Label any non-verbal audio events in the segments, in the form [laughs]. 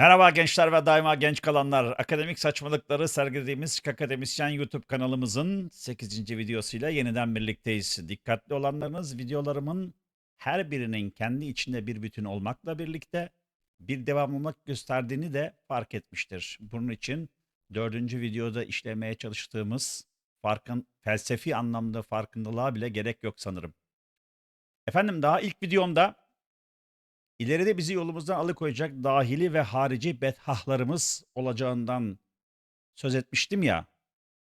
Merhaba gençler ve daima genç kalanlar. Akademik saçmalıkları sergilediğimiz Akademisyen YouTube kanalımızın 8. videosuyla yeniden birlikteyiz. Dikkatli olanlarınız videolarımın her birinin kendi içinde bir bütün olmakla birlikte bir devamlılık gösterdiğini de fark etmiştir. Bunun için dördüncü videoda işlemeye çalıştığımız farkın felsefi anlamda farkındalığa bile gerek yok sanırım. Efendim daha ilk videomda ileride bizi yolumuzdan alıkoyacak dahili ve harici bethahlarımız olacağından söz etmiştim ya.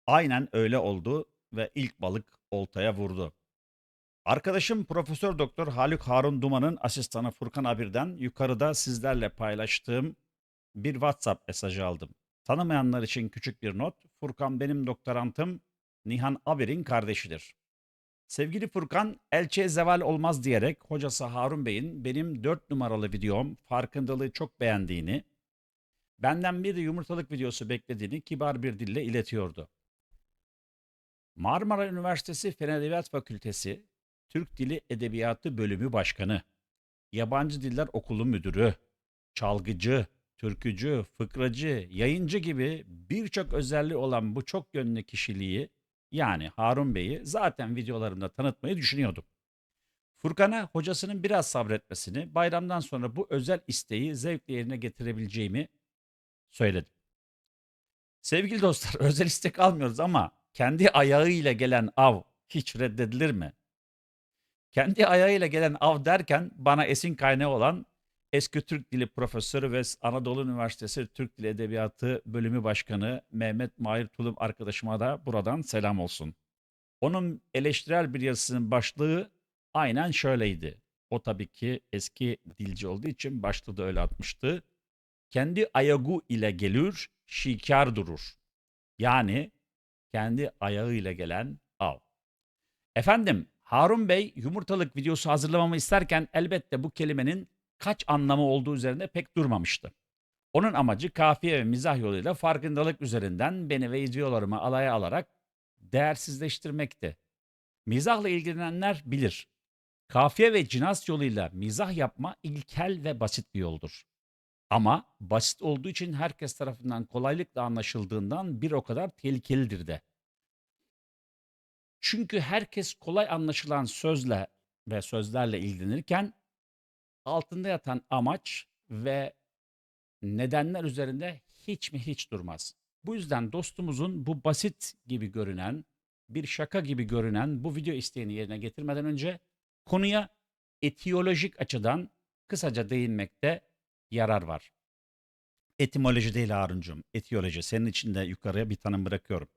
Aynen öyle oldu ve ilk balık oltaya vurdu. Arkadaşım Profesör Doktor Haluk Harun Duman'ın asistanı Furkan Abir'den yukarıda sizlerle paylaştığım bir WhatsApp mesajı aldım. Tanımayanlar için küçük bir not. Furkan benim doktorantım Nihan Abir'in kardeşidir. Sevgili Furkan, elçiye zeval olmaz diyerek hocası Harun Bey'in benim 4 numaralı videom farkındalığı çok beğendiğini, benden bir de yumurtalık videosu beklediğini kibar bir dille iletiyordu. Marmara Üniversitesi Fen Edebiyat Fakültesi Türk Dili Edebiyatı Bölümü Başkanı, Yabancı Diller Okulu Müdürü, çalgıcı, türkücü, fıkracı, yayıncı gibi birçok özelliği olan bu çok yönlü kişiliği yani Harun Bey'i zaten videolarımda tanıtmayı düşünüyordum. Furkan'a hocasının biraz sabretmesini, bayramdan sonra bu özel isteği zevkle yerine getirebileceğimi söyledim. Sevgili dostlar, [laughs] özel istek almıyoruz ama kendi ayağıyla gelen av hiç reddedilir mi? Kendi ayağıyla gelen av derken bana esin kaynağı olan eski Türk Dili Profesörü ve Anadolu Üniversitesi Türk Dili Edebiyatı Bölümü Başkanı Mehmet Mahir Tulum arkadaşıma da buradan selam olsun. Onun eleştirel bir yazısının başlığı aynen şöyleydi. O tabii ki eski dilci olduğu için başlığı da öyle atmıştı. Kendi ayagu ile gelir, şikar durur. Yani kendi ayağıyla gelen av. Efendim Harun Bey yumurtalık videosu hazırlamamı isterken elbette bu kelimenin kaç anlamı olduğu üzerinde pek durmamıştı. Onun amacı kafiye ve mizah yoluyla farkındalık üzerinden beni ve videolarımı alaya alarak değersizleştirmekti. Mizahla ilgilenenler bilir. Kafiye ve cinas yoluyla mizah yapma ilkel ve basit bir yoldur. Ama basit olduğu için herkes tarafından kolaylıkla anlaşıldığından bir o kadar tehlikelidir de. Çünkü herkes kolay anlaşılan sözle ve sözlerle ilgilenirken altında yatan amaç ve nedenler üzerinde hiç mi hiç durmaz. Bu yüzden dostumuzun bu basit gibi görünen, bir şaka gibi görünen bu video isteğini yerine getirmeden önce konuya etiyolojik açıdan kısaca değinmekte yarar var. Etimoloji değil Haruncum, etiyoloji. Senin için de yukarıya bir tanım bırakıyorum.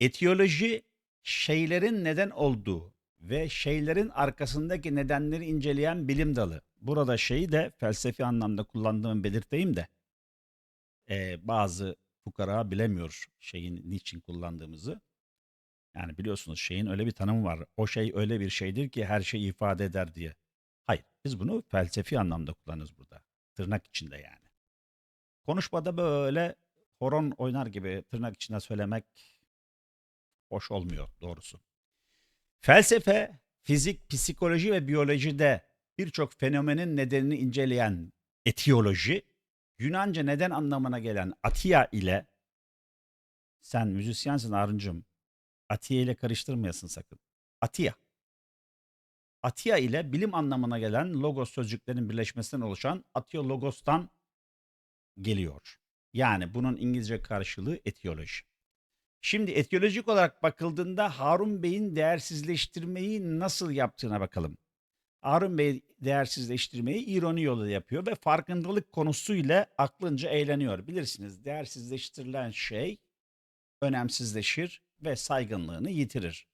Etiyoloji şeylerin neden olduğu ve şeylerin arkasındaki nedenleri inceleyen bilim dalı. Burada şeyi de felsefi anlamda kullandığımı belirteyim de eee, bazı fukara bilemiyor şeyin niçin kullandığımızı. Yani biliyorsunuz şeyin öyle bir tanımı var. O şey öyle bir şeydir ki her şeyi ifade eder diye. Hayır, biz bunu felsefi anlamda kullanırız burada. Tırnak içinde yani. Konuşmada böyle horon oynar gibi tırnak içinde söylemek hoş olmuyor doğrusu. Felsefe, fizik, psikoloji ve biyolojide birçok fenomenin nedenini inceleyen etiyoloji, Yunanca neden anlamına gelen atia ile sen müzisyensin Arıncım. Atia ile karıştırmayasın sakın. Atia. Atia ile bilim anlamına gelen logos sözcüklerin birleşmesinden oluşan atiologos'tan geliyor. Yani bunun İngilizce karşılığı etiyoloji. Şimdi etiyolojik olarak bakıldığında Harun Bey'in değersizleştirmeyi nasıl yaptığına bakalım. Harun Bey değersizleştirmeyi ironi yoluyla yapıyor ve farkındalık konusuyla aklınca eğleniyor. Bilirsiniz değersizleştirilen şey önemsizleşir ve saygınlığını yitirir.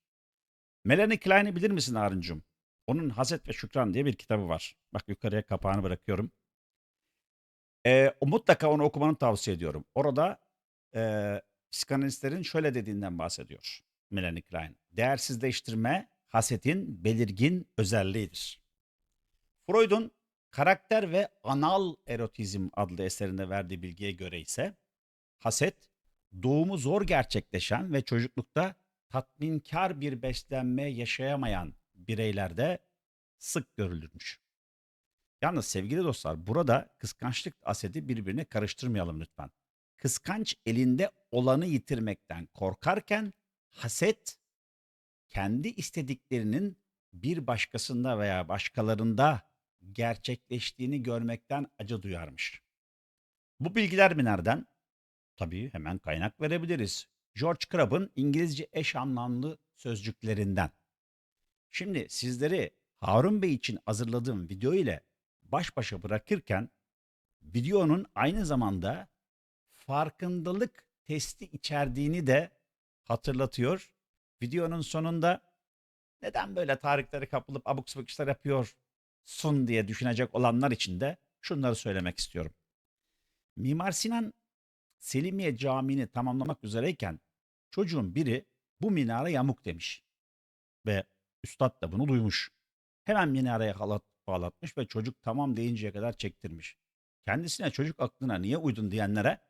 Melanie Klein'i bilir misin Harun'cum? Onun Haset ve Şükran diye bir kitabı var. Bak yukarıya kapağını bırakıyorum. Ee, mutlaka onu okumanı tavsiye ediyorum. Orada e, psikanalistlerin şöyle dediğinden bahsediyor Melanie Klein. Değersizleştirme hasetin belirgin özelliğidir. Freud'un Karakter ve Anal Erotizm adlı eserinde verdiği bilgiye göre ise haset doğumu zor gerçekleşen ve çocuklukta tatminkar bir beslenme yaşayamayan bireylerde sık görülürmüş. Yalnız sevgili dostlar burada kıskançlık asedi birbirine karıştırmayalım lütfen. Kıskanç elinde olanı yitirmekten korkarken haset kendi istediklerinin bir başkasında veya başkalarında gerçekleştiğini görmekten acı duyarmış. Bu bilgiler mi nereden? Tabii hemen kaynak verebiliriz. George Crabb'ın İngilizce eş anlamlı sözcüklerinden. Şimdi sizleri Harun Bey için hazırladığım video ile baş başa bırakırken videonun aynı zamanda farkındalık testi içerdiğini de hatırlatıyor. Videonun sonunda neden böyle tarihlere kapılıp abuk sabuk işler yapıyorsun diye düşünecek olanlar için de şunları söylemek istiyorum. Mimar Sinan Selimiye Camii'ni tamamlamak üzereyken çocuğun biri bu minare yamuk demiş. Ve üstad da bunu duymuş. Hemen minareye halat bağlatmış ve çocuk tamam deyinceye kadar çektirmiş. Kendisine çocuk aklına niye uydun diyenlere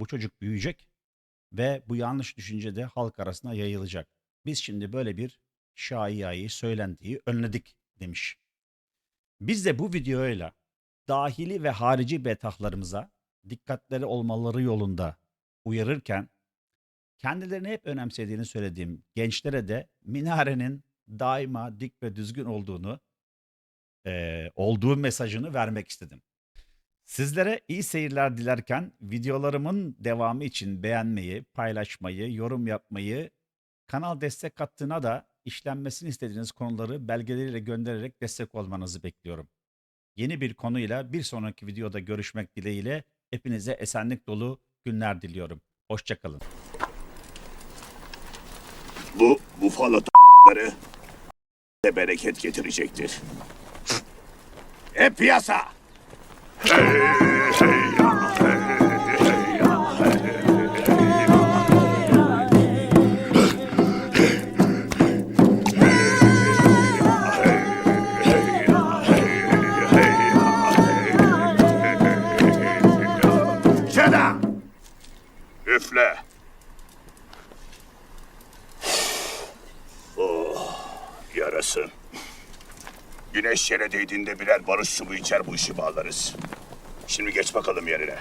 bu çocuk büyüyecek ve bu yanlış düşünce de halk arasına yayılacak. Biz şimdi böyle bir şaiyayı söylentiyi önledik demiş. Biz de bu videoyla dahili ve harici betahlarımıza dikkatleri olmaları yolunda uyarırken kendilerini hep önemsediğini söylediğim gençlere de minarenin daima dik ve düzgün olduğunu eee, olduğu mesajını vermek istedim. Sizlere iyi seyirler dilerken videolarımın devamı için beğenmeyi, paylaşmayı, yorum yapmayı, kanal destek hattına da işlenmesini istediğiniz konuları belgeleriyle göndererek destek olmanızı bekliyorum. Yeni bir konuyla bir sonraki videoda görüşmek dileğiyle hepinize esenlik dolu günler diliyorum. Hoşçakalın. Bu bufalo de bereket getirecektir. E piyasa! Şeda! Üfle! Yarasın. Güneş yere değdiğinde birer barış su içer bu işi bağlarız. Şimdi geç bakalım yerine.